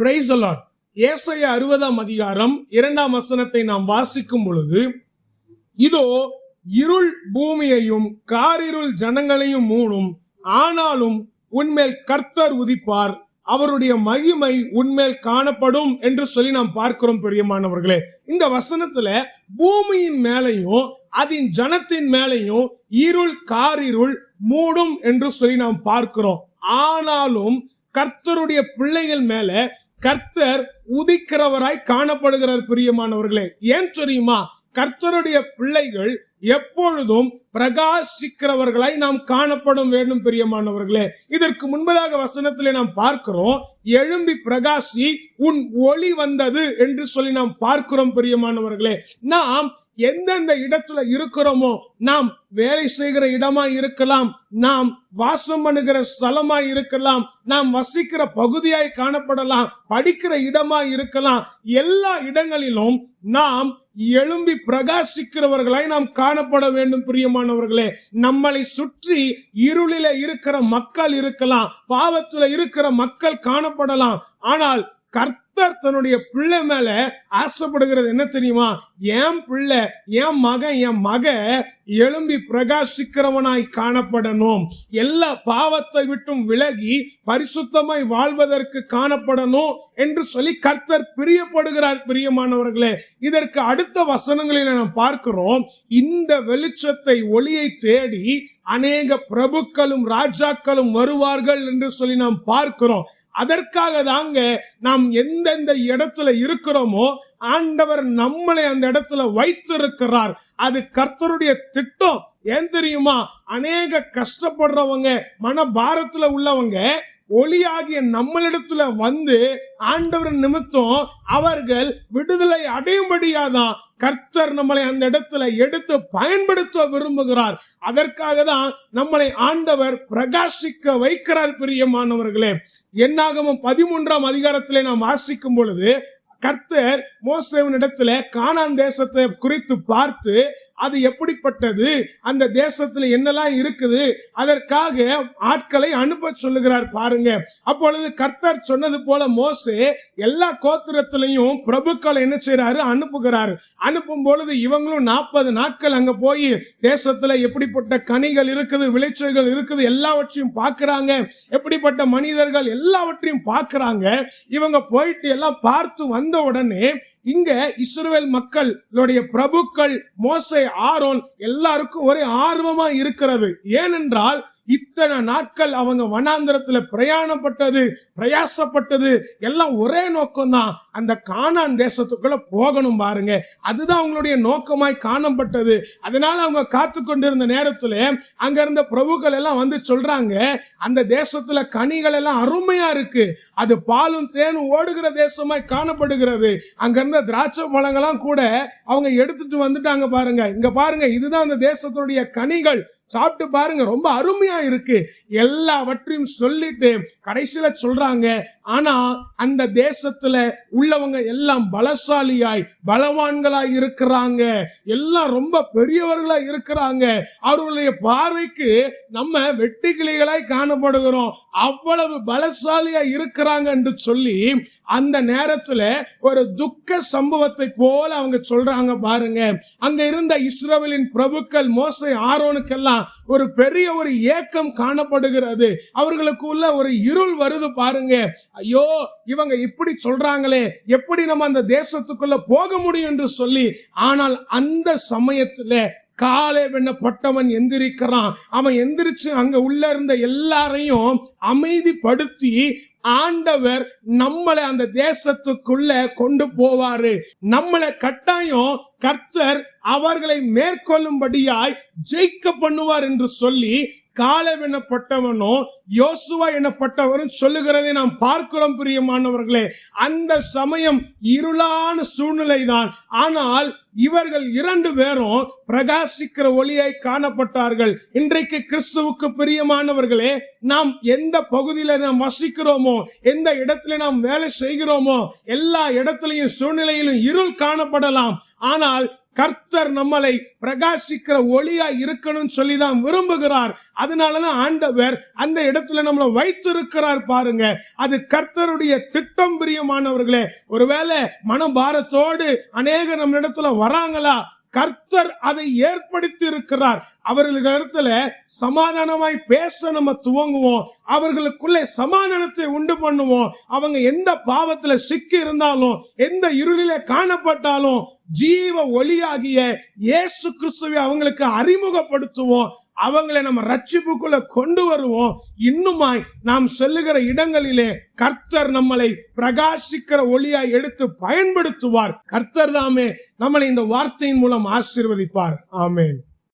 Price allot ஏசைய அறுபதாம் அதிகாரம் இரண்டாம் வசனத்தை நாம் வாசிக்கும் பொழுது இதோ இருள் பூமியையும் காரிருள் ஜனங்களையும் மூடும் ஆனாலும் உன்மேல் கர்த்தர் உதிப்பார். அவருடைய மகிமை உன்மேல் காணப்படும் என்று சொல்லி நாம் பார்க்கிறோம் பெரியமானவர்களே. இந்த வசனத்துல பூமியின் மேலையும் அதன் ஜனத்தின் மேலையும் இருள் காரிருள் மூடும் என்று சொல்லி நாம் பார்க்கிறோம். ஆனாலும் கர்த்தருடைய பிள்ளைகள் மேல கர்த்தர் உதிக்கிறவராய் காணப்படுகிறார் பிரியமானவர்களே. ஏன் தெரியுமா? கர்த்தருடைய பிள்ளைகள் எப்பொழுதும் பிரகாசிக்கிறவர்களாய் நாம் காணப்படும் வேண்டும் பிரியமானவர்களே. இதற்கு முன்பதாக வசனத்திலே நாம் பார்க்கிறோம் எழும்பி பிரகாசி உன் ஒளி வந்தது என்று சொல்லி நாம் பார்க்கிறோம் பிரியமானவர்களே. நாம் எந்தெந்த இடத்துல இருக்கிறோமோ நாம் வேலை செய்கிற இடமா இருக்கலாம் நாம் வாசம் பண்ணுகிற ஸ்தலமா இருக்கலாம் நாம் வசிக்கிற பகுதியாய் காணப்படலாம் படிக்கிற இடமா இருக்கலாம் எல்லா இடங்களிலும் நாம் எழும்பி பிரகாசிக்கிறவர்களாய் நாம் காணப்பட வேண்டும் பிரியமானவர்களே. நம்மளை சுற்றி இருளில இருக்கிற மக்கள் இருக்கலாம் பாவத்துல இருக்கிற மக்கள் காணப்படலாம். ஆனால் கர்த்தர் தன்னுடைய பிள்ளை மேல ஆசைப்படுகிறது என்ன தெரியுமா? என் பிள்ளை என் மகன் என் மக எழும்பி பிரகாசிக்கிறவனாய் காணப்படணும். எல்லா பாவத்தை விட்டும் விலகி பரிசுத்தமாய் வாழ்வதற்கு காணப்படணும் என்று சொல்லி கர்த்தர் பிரியப்படுகிறார் பிரியமானவர்களே. இதற்கு அடுத்த வசனங்களில் நாம் பார்க்கிறோம். இந்த வெளிச்சத்தை ஒளியை தேடி அநேக பிரபுக்களும் ராஜாக்களும் வருவார்கள் என்று சொல்லி நாம் பார்க்கிறோம். அதற்காக தாங்க நாம் எந்த எந்தெந்த இடத்துல இருக்கிறோமோ ஆண்டவர் நம்மளை அந்த இடத்துல வைத்திருக்கிறார். அது கர்த்தருடைய திட்டம். ஏன் தெரியுமா? அநேக கஷ்டப்படுறவங்க மன பாரத்துல உள்ளவங்க ஒளியாகிய நம்மளிடத்துல வந்து ஆண்டவர் நிமித்தம் அவர்கள் விடுதலை அடையும்படியாதான் கர்த்தர் நம்மளை அந்த இடத்துல எடுத்து பயன்படுத்த விரும்புகிறார். அதற்காக தான் நம்மளை ஆண்டவர் பிரகாசிக்க வைக்கிறார் பிரியமானவர்களே. என்னாகவும் பதிமூன்றாம் அதிகாரத்திலே நாம் வாசிக்கும் பொழுது கர்த்தர் மோசேவின் இடத்துல கானான் தேசத்தை குறித்து பார்த்து அது எப்படிப்பட்டது? அந்த தேசத்தில் என்னெல்லாம் இருக்குது? அதற்காக ஆட்களை அனுப்ப சொல்லுகிறார் பாருங்க. அப்பொழுது கர்த்தர் சொன்னது போல மோசே எல்லா கோத்திரத்திலையும் பிரபுக்களை என்ன செய்யறாரு அனுப்புகிறாரு. அனுப்பும் பொழுது இவங்களும் நாற்பது நாட்கள் அங்க போய் தேசத்துல எப்படிப்பட்ட கனிகள் இருக்குது விளைச்சல்கள் இருக்குது எல்லாவற்றையும் பார்க்கிறாங்க. எப்படிப்பட்ட மனிதர்கள் எல்லாவற்றையும் பார்க்கிறாங்க. இவங்க போயிட்டு எல்லாம் பார்த்து வந்த உடனே இங்க இஸ்ரேல் மக்களுடைய பிரபுக்கள் மோசை ஆரோன் எல்லாருக்கும் ஒரே ஆர்வமா இருக்கிறது. ஏனென்றால் இத்தனை நாட்கள் அவங்க வனாந்திரத்துல பிரயாணப்பட்டது பிரயாசப்பட்டது எல்லாம் ஒரே நோக்கம்தான். அந்த காணான் தேசத்துக்குள்ள போகணும் பாருங்க. அதுதான் அவங்களுடைய நோக்கமாய் காணப்பட்டது. அதனால அவங்க காத்து கொண்டிருந்த நேரத்துல அங்க இருந்த பிரபுக்கள் எல்லாம் வந்து சொல்றாங்க அந்த தேசத்துல கனிகள் எல்லாம் அருமையா இருக்கு. அது பாலும் தேனும் ஓடுகிற தேசமாய் காணப்படுகிறது. அங்க இருந்த திராட்சை பழங்கள்லாம் கூட அவங்க எடுத்துட்டு வந்துட்டாங்க பாருங்க. இங்க பாருங்க இதுதான் அந்த தேசத்துடைய கனிகள். சாப்பிட்டு பாருங்க ரொம்ப அருமையா இருக்கு. எல்லாவற்றையும் சொல்லிட்டு கடைசியில சொல்றாங்க ஆனா அந்த தேசத்துல உள்ளவங்க எல்லாம் பலசாலியாய் பலவான்களாய் இருக்கிறாங்க. எல்லாம் ரொம்ப பெரியவர்களா இருக்கிறாங்க. அவர்களுடைய பார்வைக்கு நம்ம வெட்டிக்கிளிகளாய் காணப்படுகிறோம். அவ்வளவு பலசாலியா இருக்கிறாங்க என்று சொல்லி அந்த நேரத்துல ஒரு துக்க சம்பவத்தை போல அவங்க சொல்றாங்க பாருங்க. அங்க இருந்த இஸ்ரவேலின் பிரபுக்கள் மோசை ஆரோனுக்கெல்லாம் ஒரு பெரிய ஒரு ஏக்கம் காணப்படுகிறது. அவர்களுக்குள்ள ஒரு இருள் வருது பாருங்க. ஐயோ இவங்க இப்படி சொல்றாங்களே எப்படி நம்ம அந்த தேசத்துக்குள்ள போக முடியும் என்று சொல்லி ஆனால் அந்த சமயத்துல காலை வெண்ணப்பட்டவன் எந்திரிக்கிறான். அவன் எந்திரிச்சு அங்க உள்ள இருந்த எல்லாரையும் அமைதிப்படுத்தி ஆண்டவர் நம்மளை அந்த தேசத்துக்குள்ள கொண்டு போவாரு. நம்மளை கட்டாயம் கர்த்தர் அவர்களை மேற்கொள்ளும்படியாய் ஜெயிக்க பண்ணுவார் என்று சொல்லி காலம் எனப்பட்டவனும் யோசுவா எனப்பட்டவரும் சொல்லுகிறதை நாம் பார்க்கிறோம் பிரியமானவர்களே. அந்த சமயம் இருளான சூழ்நிலை தான் ஆனால் இவர்கள் இரண்டு பேரும் பிரகாசிக்கிற ஒளியாய் காணப்பட்டார்கள். இன்றைக்கு கிறிஸ்துவுக்கு பிரியமானவர்களே நாம் எந்த பகுதியில நாம் வசிக்கிறோமோ எந்த இடத்துல நாம் வேலை செய்கிறோமோ எல்லா இடத்துலையும் சூழ்நிலையிலும் இருள் காணப்படலாம். ஆனால் கர்த்தர் நம்மளை பிரகாசிக்கிற ஒளியா இருக்கணும்னு சொல்லி தான் விரும்புகிறார். அதனாலதான் ஆண்டவர் அந்த இடத்துல நம்மளை வைத்திருக்கிறார் பாருங்க. அது கர்த்தருடைய திட்டம் பிரியமானவர்களே. ஒருவேளை மனபாரத்தோடு அநேக நம்ம இடத்துல வராங்களா? கர்த்தர் அதை ஏற்படுத்தி இருக்கிறார் அவர்களிடத்துல சமாதானமாய் பேச நம்ம துவங்குவோம். அவர்களுக்குள்ளே சமாதானத்தை உண்டு பண்ணுவோம். அவங்க எந்த பாவத்துல சிக்கி இருந்தாலும் எந்த இருளில காணப்பட்டாலும் ஜீவ ஒளியாகிய இயேசு கிறிஸ்துவை அவங்களுக்கு அறிமுகப்படுத்துவோம். அவங்களை நம்ம ரட்சிப்புக்குள்ள கொண்டு வருவோம். இன்னுமாய் நாம் செல்லுகிற இடங்களிலே கர்த்தர் நம்மளை பிரகாசிக்கிற ஒளியாய் எடுத்து பயன்படுத்துவார். கர்த்தர் தாமே நம்மளை இந்த வார்த்தையின் மூலம் ஆசீர்வதிப்பார். ஆமேன்.